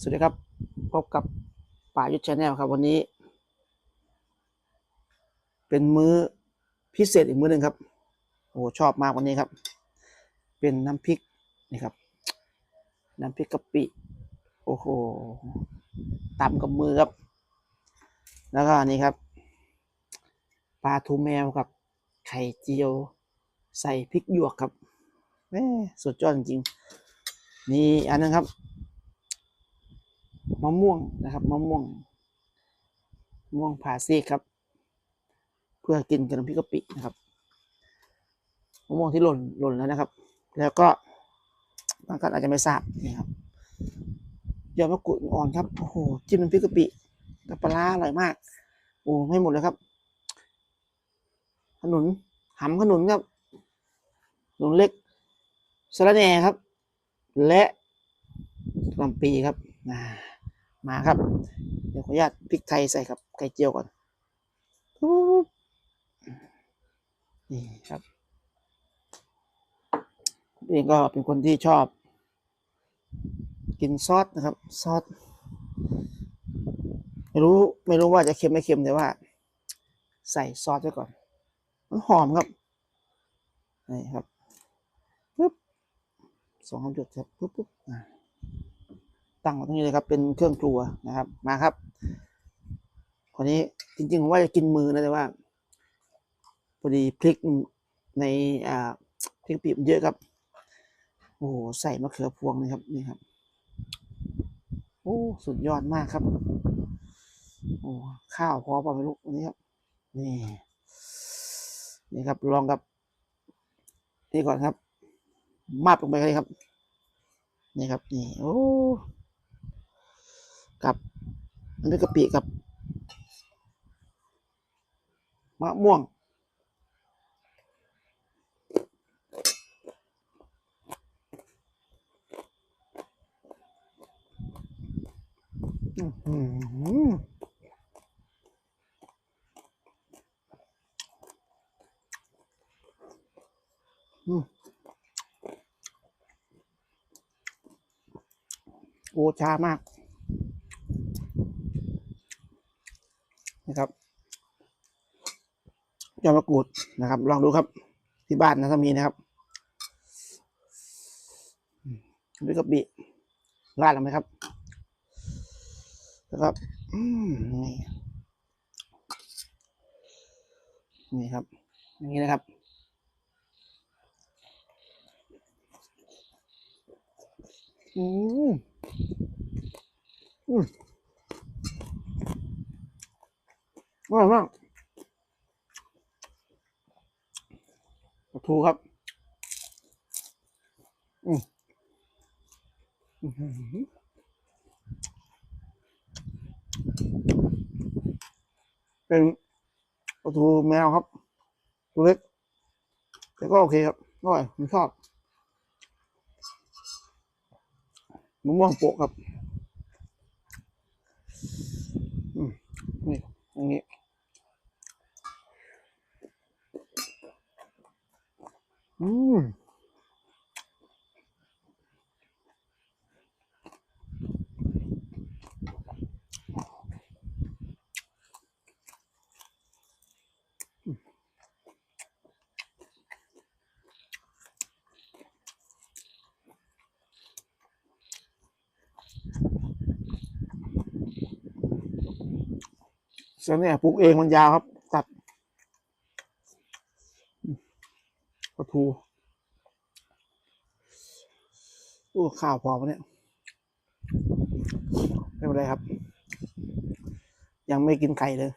สวัสดีครับ พบกับป่ายุทธชาแนลครับวันนี้ เป็นมื้อพิเศษอีกมื้อหนึ่งครับโอ้ชอบมากวันนี้ครับ เป็นน้ำพริกนี่ครับ น้ำพริกกะปิโอ้โหตำกับมือครับ แล้วก็นนี้ครับปลาทูแมวกับไข่เจียว ใส่พริกหยวกครับแม่สุดยอดจริงๆนี่อันนึงครับ มะม่วงนะครับมะม่วงมะม่วงผ่าซีกครับ เพื่อกินกับน้ำพริกกะปินะครับมะม่วงที่หล่นหล่นแล้วนะครับ แล้วก็บางท่านอาจจะไม่ทราบนี่ครับยอดมะกรูดอ่อนครับโอ้โหจิ้มน้ำพริกกะปิกับปลาอร่อยมากโอ้ไม่หมดเลยครับ ขนุนหำขนุนครับขนุนเล็กสะระแหน่ครับ และลำปีครับอ่า มาครับ เดี๋ยวขออนุญาตพริกไทยใส่ครับไข่เจียวก่อนปุ๊บนี่ครับเองก็เป็นคนที่ชอบ กินซอสนะครับ ซอสไม่รู้ไม่รู้ว่าจะเค็มไม่เค็มแต่ว่า ใส่ซอสไว้ก่อน มันหอมครับนี่ครับปุ๊บสองคำหยดครับปุ๊บปุ๊บอ่า ตั้งไว้ตรงนี้เลยครับ เป็นเครื่องครัวนะครับ มาครับคนนี้จริงๆผมว่าจะกินมือนะแต่ว่าพอดีพริกในอ่าพริกปีบเยอะครับ โอ้โหใส่มะเขือพวงเลยครับนี่ครับ โอ้สุดยอดมากครับ โอ้ข้าวพอเปล่าไม่รู้นนี้ครับนี่นี่ครับลองกับ นี่ก่อนครับ มาบลงไปเลยครับ นี่ครับ นี่ โอ้ กับน้ำพริกกะปิกับมะม่วง อืมโอชามาก นะครับ ยอดมะกรูดนะครับ ลองดูครับที่บ้านนะถ้ามีนะครับด้วยกะปิราดลงไหมครับแล้วก็อืมนี่นี่ครับ อย่างนี้นะครับอืมอืมอร่อยมากปลา ทูครับอืมอื้อหือเป็นปลาทูแมวครับ ตัวเล็ก แต่ก็โอเคครับอร่อยผมชอบมะม่วงโปะครับ อืมนี่อย่างนี้ อืม ส่วนเนี่ยปลูกเองมันยาวครับ ตัดปลาทูโอ้ข้าวพอปะเนี่ยไม่เป็นไรครับ ยังไม่กินไข่เลย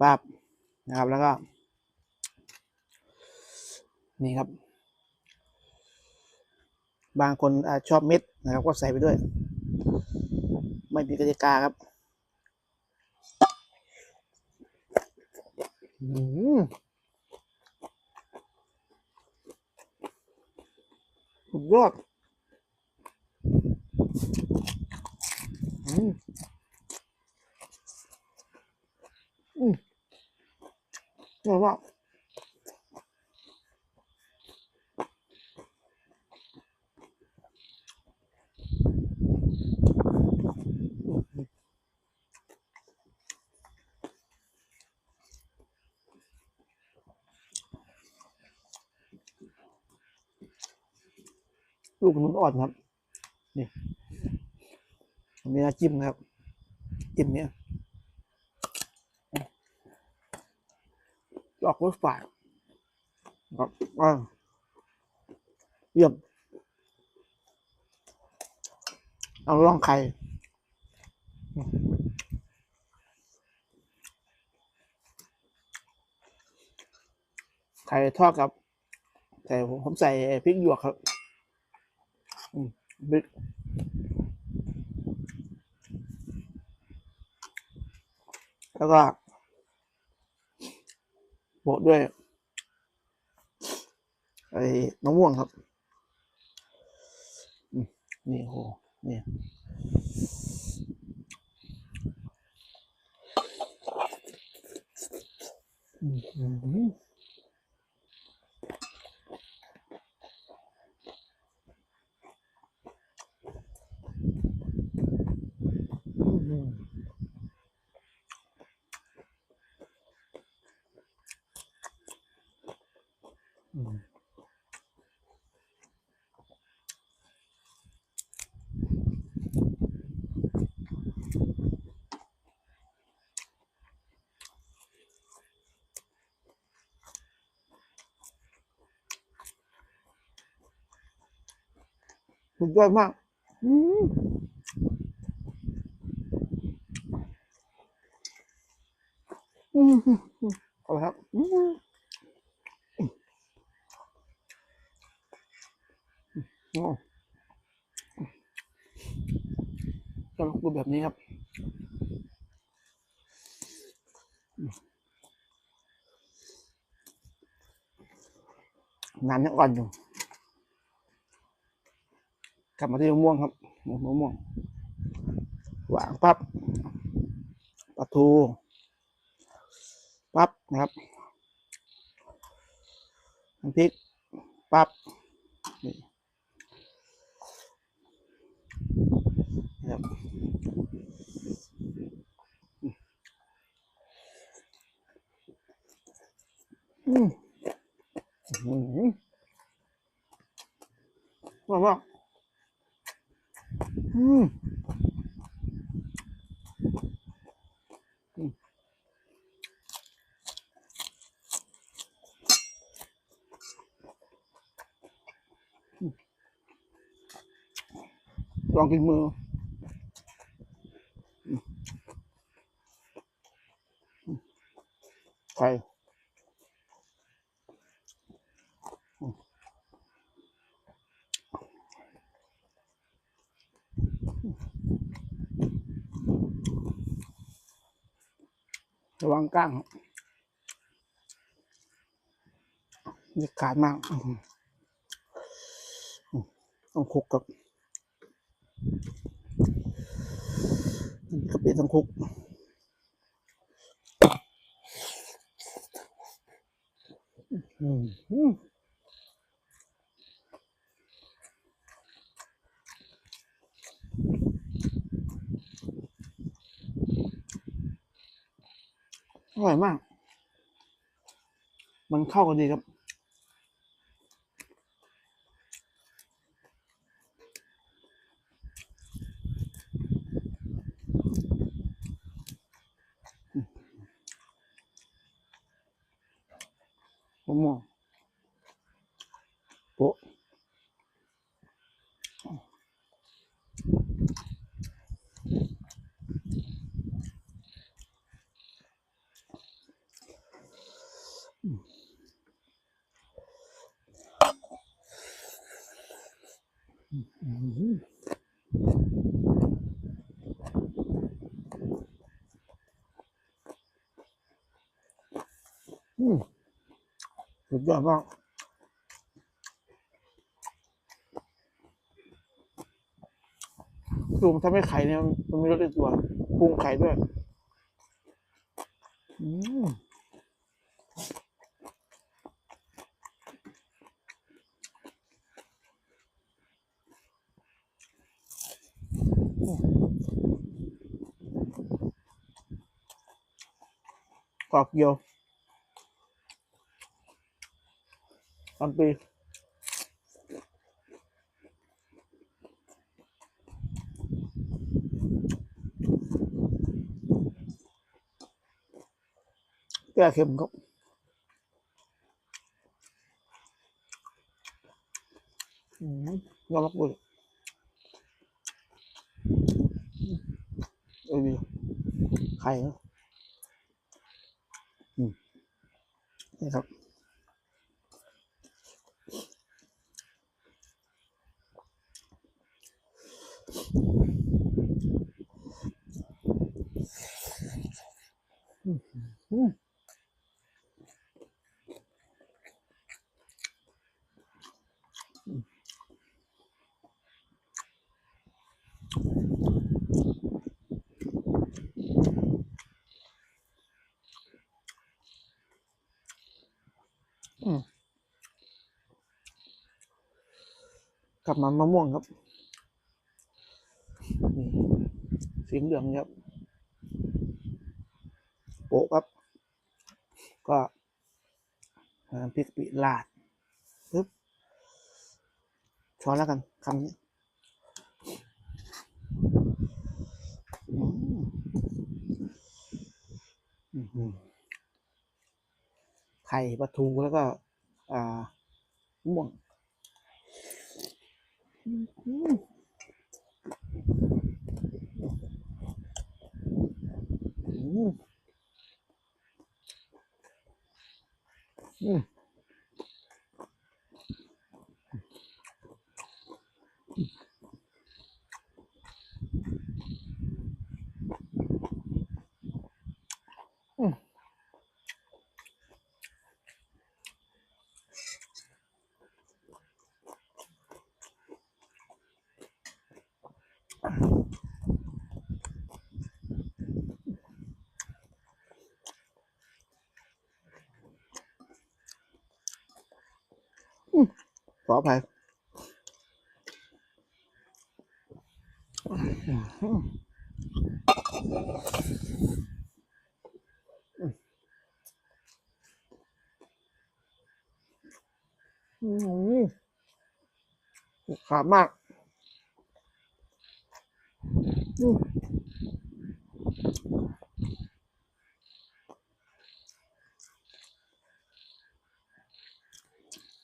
ปั๊บนะครับแล้วก็ นี่ครับ บางคนอชอบเม็ดนะครับ ก็ใส่ไปด้วย ไม่มีกติกาครับ อืม สุดยอดอืมอืมอร่อยมาก ลูกขนุนอ่อนครับ นี่มีน้ำจิ้มนะครับ จิ้มเนี้ยออกรสฝาดครับอ่าเยี่ยมเอาล่องไข่ไข่ทอดกับใส่ผมใส่พริกหยวกครับ อืมพริกแล้วก็โปะด้วย ไอ้มะม่วงครับ นี่โหนี่อืม อืมอืมอืมอืมสุดยอดมาก อืมอืมอืมอืมเอาละครับ อืมอ๋อจะดูแบบ นี้ครับน้ำยังอ่อนอยู่ กลับมาที่มะม่วงครับมะม่วงวางปั๊บปลาทูปั๊บนะครับน้ำพริกปั๊บนี่นะครับ อืมอืมอร่อยมากอืมอืมอืมลองกินมืออืมอืมไข่อืม ระวังก้างนี่ขาดมาก ต้องคุกกับกระเปิต้องคุกอืม อร่อยมาก มันเข้ากันดีครับ มะม่วงโปะอืมอืม สุดยอดมากคือผมทำให้ไข่เนี่ยมันมีรสในตัวปรุงไข่ด้วย อืม กอบเกียวตอนปีแก้เข็มก็อืมยอมรับเลยเออไข่เนะ นี่ครับอื ลับมามะม่วงครับสีเหลืองครับโปะครับ ก็พริกปิลาดปึ๊บช้อนแล้วกันคำนี้ไข่ปลาทูแล้วก็ อ่าม่วง อืมอืมอืมอืม ขออภัยอืมอืมขามาก อืมอืมอืม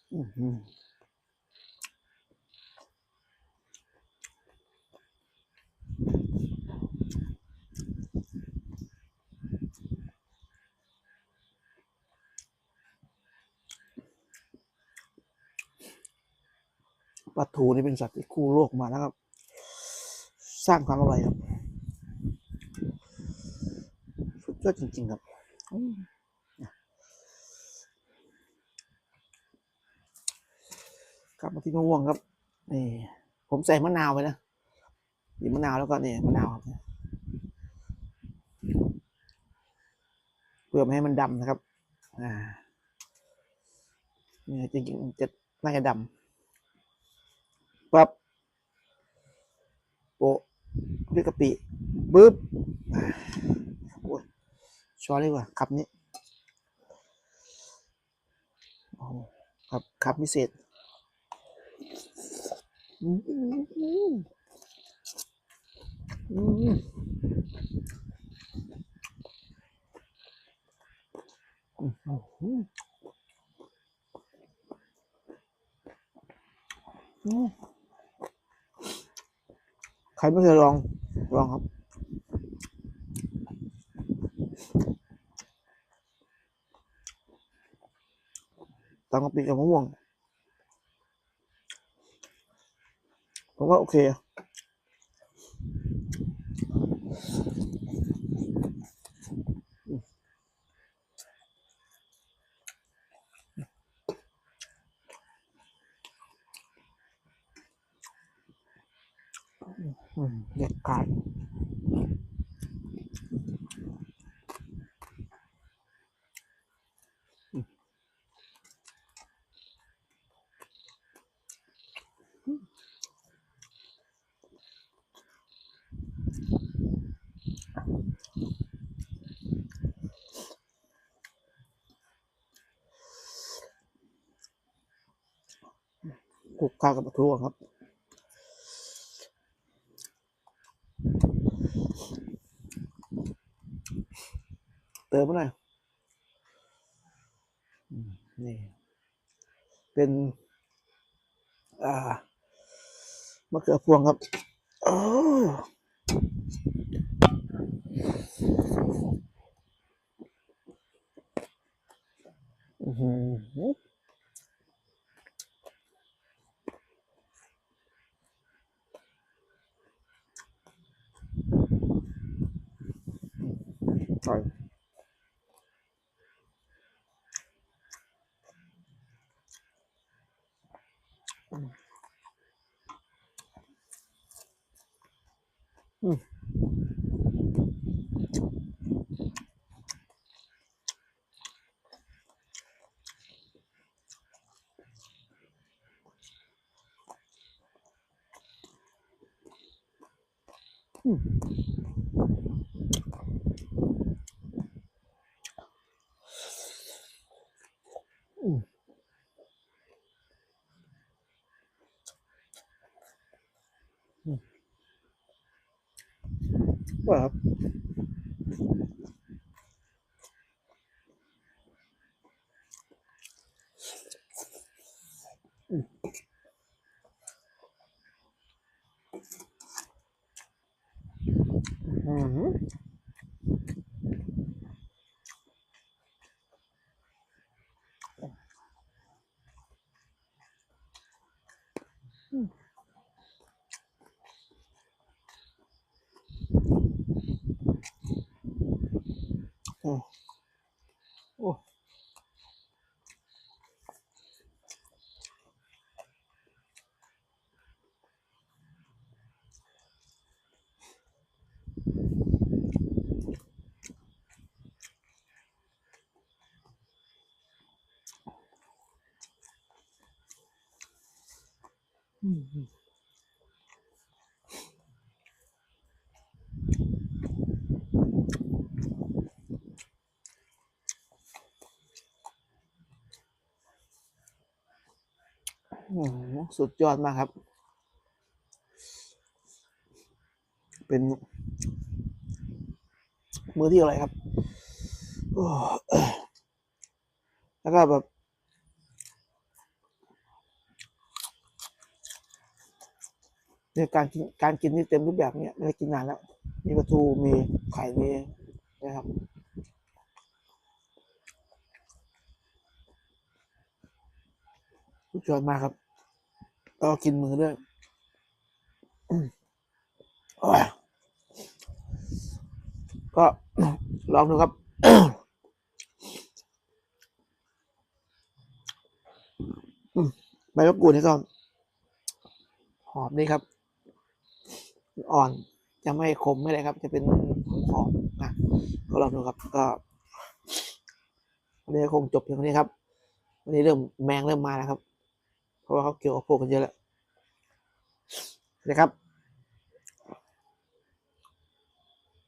ปลาทูนี่เป็นสัตว์ที่คู่โลกมาแล้วครับ สร้างความอร่อยครับ สุดยอดจริง ๆ ครับอืมก ลับมาที่มะม่วงครับนี่ผมใส่มะนาวไปนะบีบมะนาวแล้วก็นี่มะนาวเพื่อไม่ให้มันดำนะครับ อ่าเนี่ยจริงๆจะน่าจะดำปั๊บโปะพริกกะปิบึ๊บโอ้ยช้อนเลยกว่าคำนี้โอ้โหครับพิเศษ อืมอืมอืมใครไม่เคยลอง ลองครับ ตามกะปิกับมะม่วง ผมว่าโอเคอ ข้ากับปลาทูครับ เติมอะไยนี่ เป็น อ่ามะเขือพวงครับอือหือ อร่อยอืมอืมอืม อื โสุดยอดมากครับ เป็น มือที่อะไรครับ แล้วก็แบบเนี่ยการกินการกินนี่เต็มรูปแบบเนี่ยไม่ได้กินนานแล้ว มีปลาทูมีไข่มีนะครับ สุดยอดมากครับแล้วก็กินมือด้วยก็ลองดูครับใบมะกรูดนี่ก็หอมดีครับ อ่อนจะไม่ขมไม่อะไรครับ จะเป็นหอมๆนะก็ลองดูครับ ก็วันนี้คงจบเพียงเท่านี้ครับวันนี้เริ่มแมงเริ่มมาแล้วครับ เพราะว่าเขาเกี่ยวกับพวกกันเยอะแล้วนะครับ